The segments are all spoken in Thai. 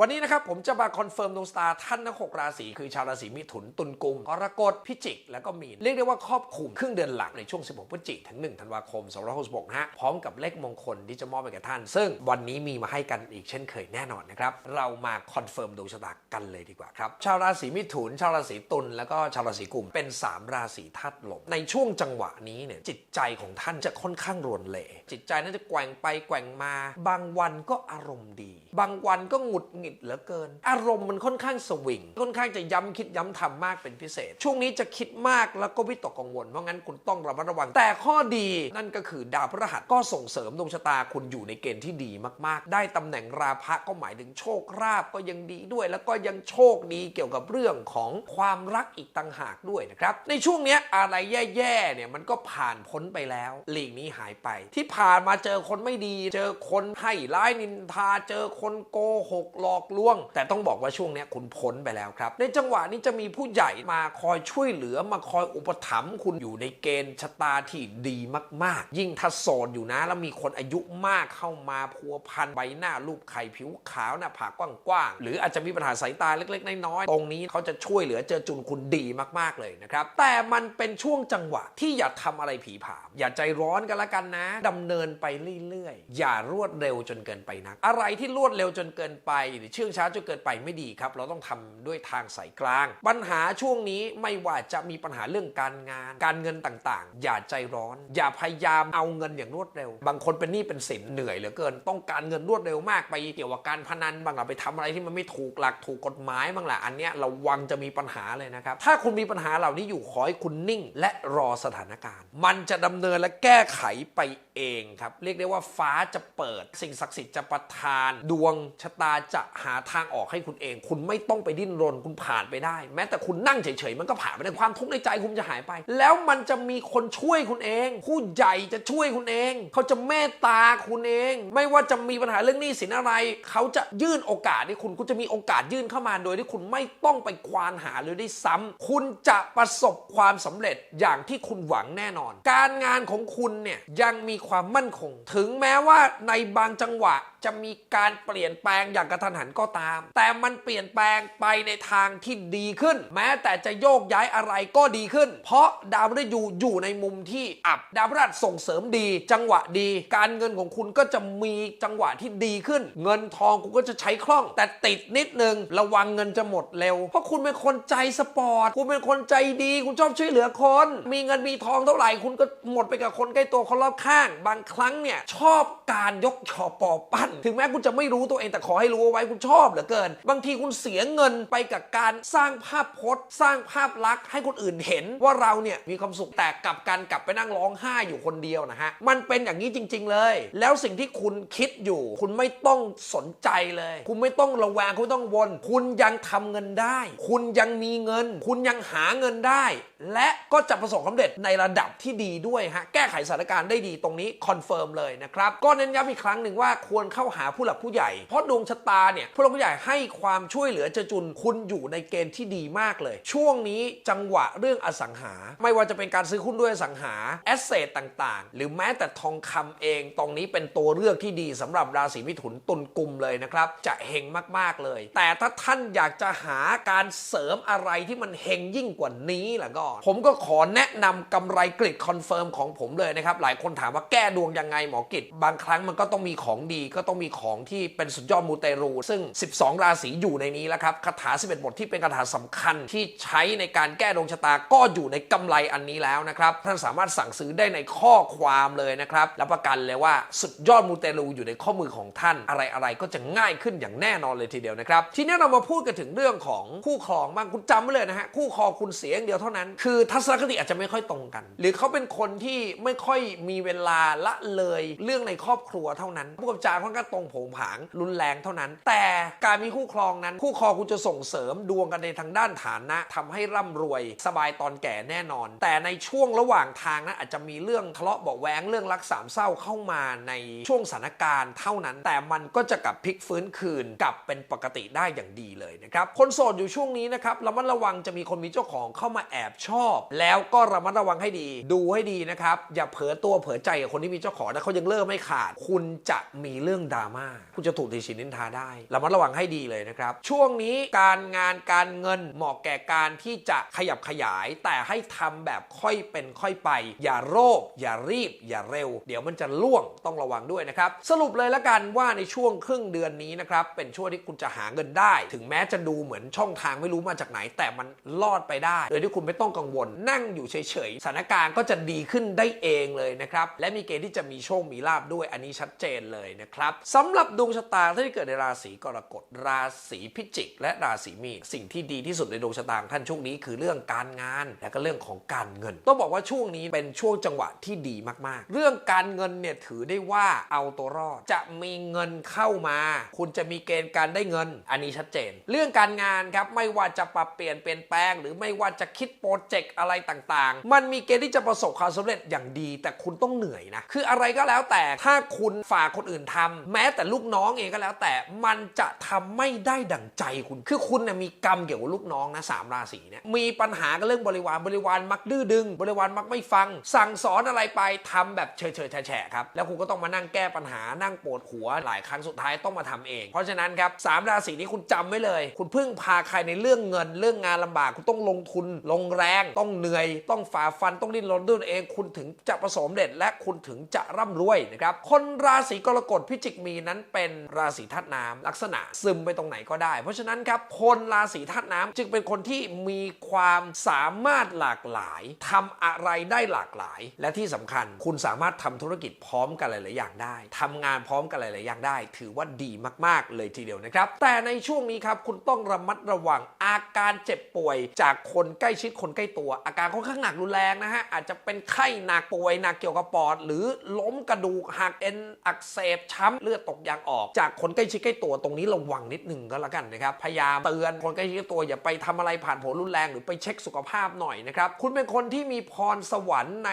วันนี้นะครับผมจะมาคอนเฟิร์มดวงชะตาท่านทั้งหกราศีคือชาวราศีมิถุนตุลกุมกรกฎพิจิก แล้วก็มีนเรียกได้ว่าครอบคลุมครึ่งเดือนหลังในช่วง 16 พฤศจิกถึง 1 ธันวาคม 2566นะฮะพร้อมกับเลขมงคลที่จะมอบให้แก่ท่าน ซึ่งวันนี้มีมาให้กันอีกเช่นเคยแน่นอนนะครับ เรามาคอนเฟิร์มดวงชะตากันเลยดีกว่าครับ ชาวราศีมิถุน ชาวราศีตุลแล้วก็ชาวราศีกุมเป็น 3 ราศีธาตุลมในช่วงจังหวะนี้เนี่ยจิตใจของท่านจะค่อนข้างรวนเหลจิตใจน่าจะแกว่งไปแกว่งมา บางวันก็อารมณ์ดี บางวันก็หงุดหงิดเหลือเกิน อารมณ์มันค่อนข้างสวิง ค่อนข้างจะย้ำคิดย้ำทำมากเป็นพิเศษ ช่วงนี้จะคิดมากแล้วก็วิตกกังวล เพราะงั้นคุณต้องระมัดระวัง แต่ข้อดีนั่นก็คือดาวพฤหัสก็ส่งเสริมดวงชะตาคุณอยู่ในเกณฑ์ที่ดีมากๆ ได้ตำแหน่งราพะก็หมายถึงโชคราบก็ยังดีด้วย แล้วก็ยังโชคดีเกี่ยวกับเรื่องของความรักอีกต่างหากด้วยนะครับ ในช่วงนี้อะไรแย่ๆเนี่ยมันก็ผ่านพ้นไปแล้วหลีกนี้หายไป ที่ผ่านมาเจอคนไม่ดี เจอคนให้ร้ายนินทา เจอคนโกหกหลอกลวง แต่ต้องบอกว่าช่วงนี้คุณพ้นไปแล้วครับ ในจังหวะนี้จะมีผู้ใหญ่มาคอยช่วยเหลือมาคอยอุปถัมภ์คุณอยู่ในเกณฑ์ชะตาที่ดีมากๆ ยิ่งถ้าโสดอยู่นะ แล้วมีคนอายุมากเข้ามาพัวพันใบหน้ารูปไข่ผิวขาวหน้าผากกว้างๆหรืออาจจะมีปัญหาสายตาเล็กๆน้อยๆตรงนี้เขาจะช่วยเหลือเจอจุนคุณดีมากๆเลยนะครับแต่มันเป็นช่วงจังหวะที่อย่าทำอะไรผีผามอย่าใจร้อนกันละกันนะดำเนินไปเรื่อยๆอย่ารวดเร็วจนเกินไปนัก อะไรที่รวดเร็วจนเกินไปหรือเชื่องช้าจนเกินไปไม่ดีครับ เราต้องทำด้วยทางสายกลาง ปัญหาช่วงนี้ไม่ว่าจะมีปัญหาเรื่องการงาน การเงินต่างๆ อย่าใจร้อน อย่าพยายามเอาเงินอย่างรวดเร็ว บางคนเป็นหนี้เป็นสินเหนื่อยเหลือเกิน ต้องการเงินรวดเร็วมากไปเกี่ยวกับการพนันบางล่ะไปทำอะไรที่มันไม่ถูกหลักถูกกฎหมายบางล่ะอันเนี้ยระวังจะมีปัญหาเลยนะครับ ถ้าคุณมีปัญหาเหล่านี้อยู่ขอให้คุณนิ่ง และรอสถานการณ์ มันจะดำเนินและแก้ไขไปเองครับ เรียกได้ว่าฟ้าจะเปิด สิ่งศักดิ์สิทธิ์จะประทาน ดวงชะตาจะหาทางออกให้คุณเอง คุณไม่ต้องไปดิ้นรนคุณผ่านไปได้ แม้แต่คุณนั่งเฉยๆมันก็ผ่านไปได้ความทุกข์ในใจคุณจะหายไป แล้วมันจะมีคนช่วยคุณเอง ผู้ใหญ่จะช่วยคุณเอง เขาจะเมตตาคุณเอง ไม่ว่าจะมีปัญหาเรื่องหนี้สินอะไร เขาจะยื่นโอกาสให้คุณคุณจะมีโอกาสยื่นเข้ามาโดยที่คุณไม่ต้องไปควานหาเลยด้ซ้ำคุณจะประสบความสำเร็จอย่างที่คุณหวังแน่นอน การงานของคุณเนี่ยยังมีความมั่นคง ถึงแม้ว่าในบางจังหวะจะมีการเปลี่ยนแปลงอย่างกระทันหันก็ตาม แต่มันเปลี่ยนแปลงไปในทางที่ดีขึ้น แม้แต่จะโยกย้ายอะไรก็ดีขึ้น เพราะดาวพฤหัสอยู่อยู่ในมุมที่อับดาวพฤหัสส่งเสริมดี จังหวะดี การเงินของคุณก็จะมีจังหวะที่ดีขึ้น เงินทองคุณก็จะใช้คล่อง แต่ติดนิดนึงระวังเงินจะหมดเร็ว เพราะคุณเป็นคนใจสปอร์ตคุณเป็นคนใจดี คุณชอบช่วยเหลือคน มีเงินมีทองเท่าไหร่คุณก็หมดไปกับคนใกล้ตัวคนรอบข้าง บางครั้งเนี่ยชอบการยกชอปอปั้น ถึงแม้คุณจะไม่รู้ตัวเองแต่ขอให้รู้เอาไว้คุณชอบเหลือเกิน บางทีคุณเสียเงินไปกับการสร้างภาพพจน์ สร้างภาพลักษณ์ให้คนอื่นเห็นว่าเราเนี่ยมีความสุขแต่กลับกันกลับไปนั่งร้องไห้อยู่คนเดียวนะฮะมันเป็นอย่างนี้จริง ๆ เลย แล้วสิ่งที่คุณคิดอยู่ คุณไม่ต้องสนใจเลย คุณไม่ต้องระแวงคุณไม่ต้องวน คุณยังทำเงินได้ คุณยังมีเงิน คุณยังหาเงินได้ และก็จะประสบความสำเร็จในระดับที่ดีด้วยฮะแก้ไขสถานการณ์ได้ดีตรงนี้คอนเฟิร์มเลยนะครับก็เน้นย้ำอีกครั้งหนึ่งว่าควรเข้าหาผู้หลักผู้ใหญ่ เพราะดวงชะตาเนี่ยผู้หลักผู้ใหญ่ให้ความช่วยเหลือเจอจุนคุณอยู่ในเกณฑ์ที่ดีมากเลย ช่วงนี้จังหวะเรื่องอสังหา ไม่ว่าจะเป็นการซื้อหุ้นด้วยอสังหาแอสเซทต่างๆ หรือแม้แต่ทองคำเอง ตรงนี้เป็นตัวเลือกที่ดีสำหรับราศีมิถุนตุลกุมเลยนะครับจะเฮงมากๆเลย แต่ถ้าท่านอยากจะหาการเสริมอะไรที่มันเฮงยิ่งกว่านี้ล่ะก็ผมก็ขอแนะนำกำไรกริดคอนเฟิร์มของผมเลยนะครับ หลายคนถามว่าแก้ดวงยังไงหมอกิจบางครั้งมันก็ต้องมีของดีก็ต้องมีของที่เป็นสุดยอดมูเตรู ซึ่ง 12 ราศีอยู่ในนี้แล้วครับคาถา 11 บทที่เป็นคาถาสำคัญที่ใช้ในการแก้ดวงชะตาก็อยู่ในกำไรอันนี้แล้วนะครับท่านสามารถสั่งซื้อได้ในข้อความเลยนะครับรับประกันเลยว่าสุดยอดมูเตลูอยู่ในข้อมือของท่านอะไรอะไรๆก็จะง่ายขึ้นอย่างแน่นอนเลยทีเดียวนะครับทีนี้เรามาพูดกันถึงเรื่องของคู่ครองบ้างคุณจำไว้เลยนะฮะคู่ครองคุณเสียอย่างเดียวเท่านั้นคือทัศนคติอาจจะไม่ค่อยตรงกัน หรือเขาเป็นคนที่ไม่ค่อยมีเวลาละเลยเรื่องในครอบครัวเท่านั้น ผู้กับจาค่อนข้างตรงผงผางรุนแรงเท่านั้น แต่การมีคู่ครองนั้น คู่ครองคุณจะส่งเสริมดวงกันในทางด้านฐานะทำให้ร่ำรวยสบายตอนแก่แน่นอน แต่ในช่วงระหว่างทางนั้นอาจจะมีเรื่องทะเลาะเบาะแว้งเรื่องรักสามเศร้าเข้ามาในช่วงสถานการณ์เท่านั้น แต่มันก็จะกลับพลิกฟื้นคืนกลับเป็นปกติได้อย่างดีเลยนะครับคนโสดอยู่ช่วงนี้นะครับระมัดระวังจะมีคนมีเจ้าของเข้ามาแอบชอบแล้วก็ระมัดระวังให้ดี ดูให้ดีนะครับ อย่าเผลอตัวเผลอใจกับคนที่มีเจ้าของนะเขายังเลิกไม่ขาด คุณจะมีเรื่องดราม่าคุณจะถูกติชินนินทาได้ระมัดระวังให้ดีเลยนะครับ ช่วงนี้การงานการเงินเหมาะแก่การที่จะขยับขยาย แต่ให้ทำแบบค่อยเป็นค่อยไป อย่าโรคอย่ารีบ อย่าเร็ว เดี๋ยวมันจะล่วงต้องระวังด้วยนะครับ สรุปเลยละกันว่าในช่วงครึ่งเดือนนี้นะครับเป็นช่วงที่คุณจะหาเงินได้ ถึงแม้จะดูเหมือนช่องทางไม่รู้มาจากไหน แต่มันรอดไปได้ โดยที่คุณไม่ต้องกังวล นั่งอยู่เฉยๆสถานการณ์ก็จะดีขึ้นได้เองเลยนะครับ และมีเกณฑ์ที่จะมีโชคมีลาบด้วยอันนี้ชัดเจนเลยนะครับสำหรับดวงชะตาที่เกิดในราศีกรกฎราศีพิจิก และราศีมีนสิ่งที่ดีที่สุดในดวงชะตาท่านช่วงนี้คือเรื่องการงาน และก็เรื่องของการเงิน ต้องบอกว่าช่วงนี้เป็นช่วงจังหวะที่ดีมากๆ เรื่องการเงินเนี่ยถือได้ว่าเอาตัวรอดจะมีเงินเข้ามา คุณจะมีเกณฑ์การได้เงิน อันนี้ชัดเจน เรื่องการงานครับไม่ว่าจะปรับเปลี่ยนเปลี่ยนแปลง หรือไม่ว่าจะคิดโปรเจกต์อะไรต่างๆ มันมีเกณฑ์ที่จะประสบความสำเร็จอย่างดี แต่คุณต้องเหนื่อยนะ คืออะไรก็แล้วแต่ถ้าคุณฝากคนอื่นทำแม้แต่ลูกน้องเองก็แล้ว แต่มันจะทำไม่ได้ดั่งใจคุณ คือคุณเนี่ยมีกรรมเกี่ยวกับลูกน้องนะสามราศีเนี่ยมีปัญหากับเรื่องบริวารบริวารมักดื้อดึง บริวารมักไม่ฟัง สั่งสอนอะไรไปทำแบบเฉยๆแฉะครับแล้วคุณก็ต้องมานั่งแก้ปัญหานั่งปวดหัวหลายครั้งสุดท้ายต้องมาทำเอง เพราะฉะนั้นครับสามราศีนี้คุณจำไว้เลย คุณพึ่งพาใครในเรื่องเงินเรื่องงานลำบากคุณต้องลงทุนลงแรงต้องเหนื่อย ต้องฝ่าฟันต้องดิ้นรนด้วยเอง คุณถึงจะประสบความเร็จและคุณถึงจะร่ำรวยนะครับคนราศีกรกฎพิจิกมีนั้นเป็นราศีธาตุน้ำลักษณะซึมไปตรงไหนก็ได้ เพราะฉะนั้นครับคนราศีธาตุน้ำจึงเป็นคนที่มีความสามารถหลากหลายทำอะไรได้หลากหลาย และที่สำคัญคุณสามารถทำธุรกิจพร้อมกันหลาย ๆ อย่างได้ทำงานพร้อมกันหลาย ๆ อย่างได้ ถือว่าดีมาก ๆ เลยทีเดียวนะครับ แต่ในช่วงนี้ครับคุณต้องระมัดระวังอาการเจ็บป่วย จากคนใกล้ชิดคนใกล้ตัว อาการค่อนข้างหนักรุนแรงนะฮะ อาจจะเป็นไข้หนักป่วยหนักเกี่ยวกับปอด หรือล้มกระดูกหักเอ็นอักเสบช้ำเลือดตกยางออก จากคนใกล้ชิดใกล้ตัวตรงนี้ระวังนิดหนึ่งก็แล้วกันนะครับ พยายามเตือนคนใกล้ชิดใกล้ตัวอย่าไปทำอะไรผ่านผลรุนแรงหรือไปเช็คสุขภาพหน่อยนะครับ คุณเป็นคนที่มีพรสวรรค์ใน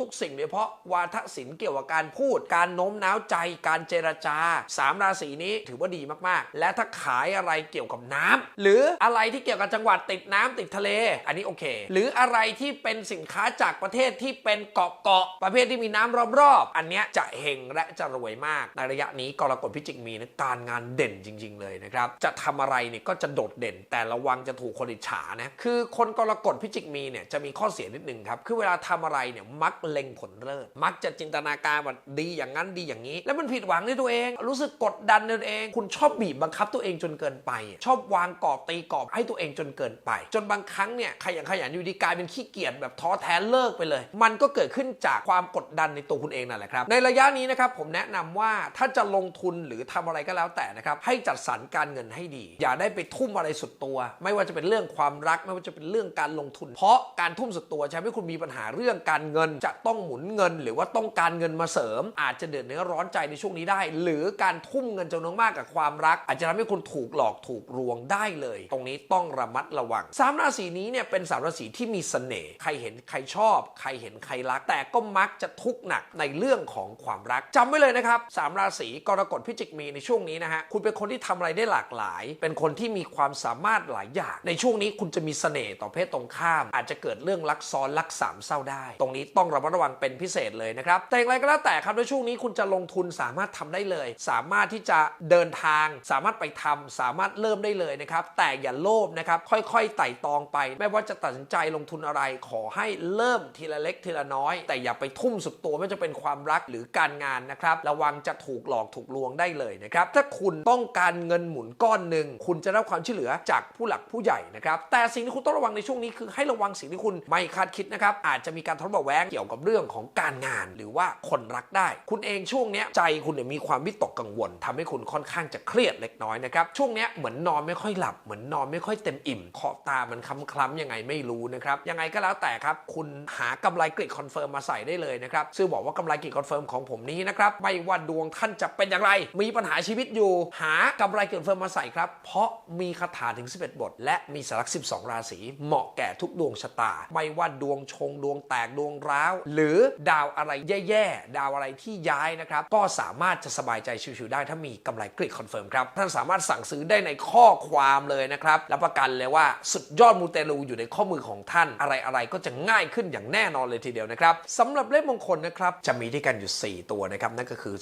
ทุกๆ สิ่งโดยเฉพาะวาทศิลป์เกี่ยวกับการพูด การโน้มน้าวใจ การเจรจาสามราศีนี้ถือว่าดีมากๆ และถ้าขายอะไรเกี่ยวกับน้ำหรืออะไรที่เกี่ยวกับจังหวัดติดน้ำติดทะเล อันนี้โอเคหรืออะไรที่เป็นสินค้าจากประเทศที่เป็นเกาะเกาะๆประเภทที่มีน้ำรอบๆ อันเนี้ยจะเฮงและจะรวยมาก ในระยะนี้กรกฎพิจิกมีนะการงานเด่นจริง ๆ เลยนะครับ จะทำอะไรเนี่ยก็จะโดดเด่น แต่ระวังจะถูกคนอิจฉานะคือคนกรกฎพิจิกมีเนี่ยจะมีข้อเสียนิดนึงครับคือเวลาทำอะไรเนี่ยมักเล็งผลเลิศมักจะจินตนาการว่าดีอย่างนั้นดีอย่างนี้ แล้วมันผิดหวังในตัวเอง รู้สึกกดดันในตัวเอง คุณชอบบีบบังคับตัวเองจนเกินไป ชอบวางกรอบตีกรอบให้ตัวเองจนเกินไป จนบางครั้งเนี่ยขยันขยันอยู่ดีกลายเป็นขี้เกียจแบบท้อแท้เลิกไปเลย มันก็เกิดขึ้นจากความกดดันในตัวคุณเองนั่นแหละครับ ในระยะนี้นะครับผมแนะนำว่าถ้าจะลงทุนหรือทำอะไรก็แล้วแต่นะครับให้จัดสรรการเงินให้ดี อย่าได้ไปทุ่มอะไรสุดตัว ไม่ว่าจะเป็นเรื่องความรักไม่ว่าจะเป็นเรื่องการลงทุน เพราะการทุ่มสุดตัวจะทำให้คุณมีปัญหาเรื่องการเงินจะต้องหมุนเงิน หรือว่าต้องการเงินมาเสริม อาจจะเดือดเนื้อร้อนใจในช่วงนี้ได้ หรือการทุ่มเงินจำนวนมากกับความรัก อาจจะทำให้คุณถูกหลอกถูกลวงได้เลย ตรงนี้ต้องระมัดระวังสามราศีนี้เนี่ยเป็นสามราศีที่มีเสน่ห์ใครเห็นใครชอบ ใครเห็นใครรัก แต่ก็มักจะทุกข์หนักในเรื่องของความรักจำไว้เลยนะครับสามราศีกรกฎพิจิกมีในช่วงนี้นะฮะคุณเป็นคนที่ทำอะไรได้หลากหลาย เป็นคนที่มีความสามารถหลายอย่าง ในช่วงนี้คุณจะมีเสน่ห์ต่อเพศตรงข้าม อาจจะเกิดเรื่องรักซ้อนรักสามเศร้าได้ ตรงนี้ต้องระมัดระวังเป็นพิเศษเลยนะครับแต่อย่างไรก็แล้วแต่ครับในช่วงนี้คุณจะลงทุนสามารถทำได้เลย สามารถที่จะเดินทาง สามารถไปทำสามารถเริ่มได้เลยนะครับแต่อย่าโลภนะครับค่อยๆไต่ตองไป ไม่ว่าจะตัดสินใจลงทุนอะไรขอให้เริ่มทีละเล็กทีละน้อย แต่อย่าไปทุ่มสุดตัวไม่จะเป็นความรักหรือการงานนะครับ ระวังจะถูกหลอกถูกลวงได้เลยนะครับ ถ้าคุณต้องการเงินหมุนก้อนหนึ่งคุณจะได้รับความช่วยเหลือจากผู้หลักผู้ใหญ่นะครับ แต่สิ่งที่คุณต้องระวังในช่วงนี้คือให้ระวังสิ่งที่คุณไม่คาดคิดนะครับ อาจจะมีการทะเลาะเบาะแว้งเกี่ยวกับเรื่องของการงาน หรือว่าคนรักได้ คุณเองช่วงนี้ใจคุณเนี่ยมีความวิตกกังวลทำให้คุณค่อนข้างจะเครียดเล็กน้อยนะครับช่วงนี้เหมือนนอนไม่ค่อยหลับเหมือนนอนไม่ค่อยเต็มอิ่มขอบตามันคล้ำๆยังไงไม่รู้นะครับยังไงก็แล้วแต่ครับคุณหากำไรกริดคอนเฟิร์มมาใส่ได้เลยนะครับซึ่งบอกว่ากำไรกริดคอนเฟิร์มของผมนี้นะครับไม่ว่าดวงท่านจะเป็นอย่างไร มีปัญหาชีวิตอยู่ หากำไรกริดคอนเฟิร์มมาใส่ครับ เพราะมีคาถาถึง 11 บท และมีสลัก12 ราศีเหมาะแก่ทุกดวงชะตา ไม่ว่าดวงชงดวงแตกดวงร้าว หรือดาวอะไรแย่ๆดาวอะไรที่ย้ายนะครับก็สามารถจะสบายใจชิวๆได้ถ้ามีกำไรกริดคอนเฟิร์มครับท่านสามารถสั่งซื้อได้ในข้อความเลยนะครับรับประกันเลยว่าสุดยอดมูเตลูอยู่ในข้อมือของของท่านอะไรอะไรๆก็จะง่ายขึ้นอย่างแน่นอนเลยทีเดียวนะครับสำหรับเลขมงคลนะครับจะมีด้วยกันอยู่ 4 ตัวนะครับนั่นก็คือ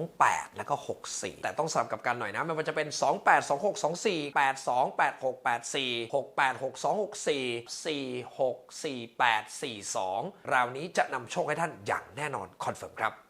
28 แล้วก็ 64 แต่ต้องสลับกับกันหน่อยนะไม่ว่าจะเป็น 28 26 24 82 86 84 68 62 64 46 48 42 ราวนี้จะนำโชคให้ท่านอย่างแน่นอนคอนเฟิร์มครับ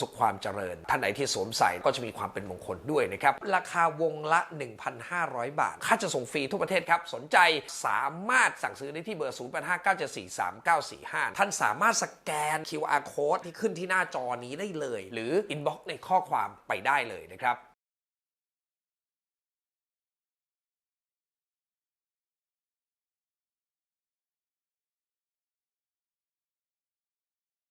สุขความเจริญ ท่านไหนที่สวมใส่ก็จะมีความเป็นมงคลด้วยนะครับ ราคาวงละ 1,500 บาท ค่าจะส่งฟรีทั่วประเทศครับ สนใจสามารถสั่งซื้อได้ที่เบอร์ 0859743945 ท่านสามารถสแกน QR code ที่ขึ้นที่หน้าจอนี้ได้เลย หรือ inbox ในข้อความไปได้เลยนะครับ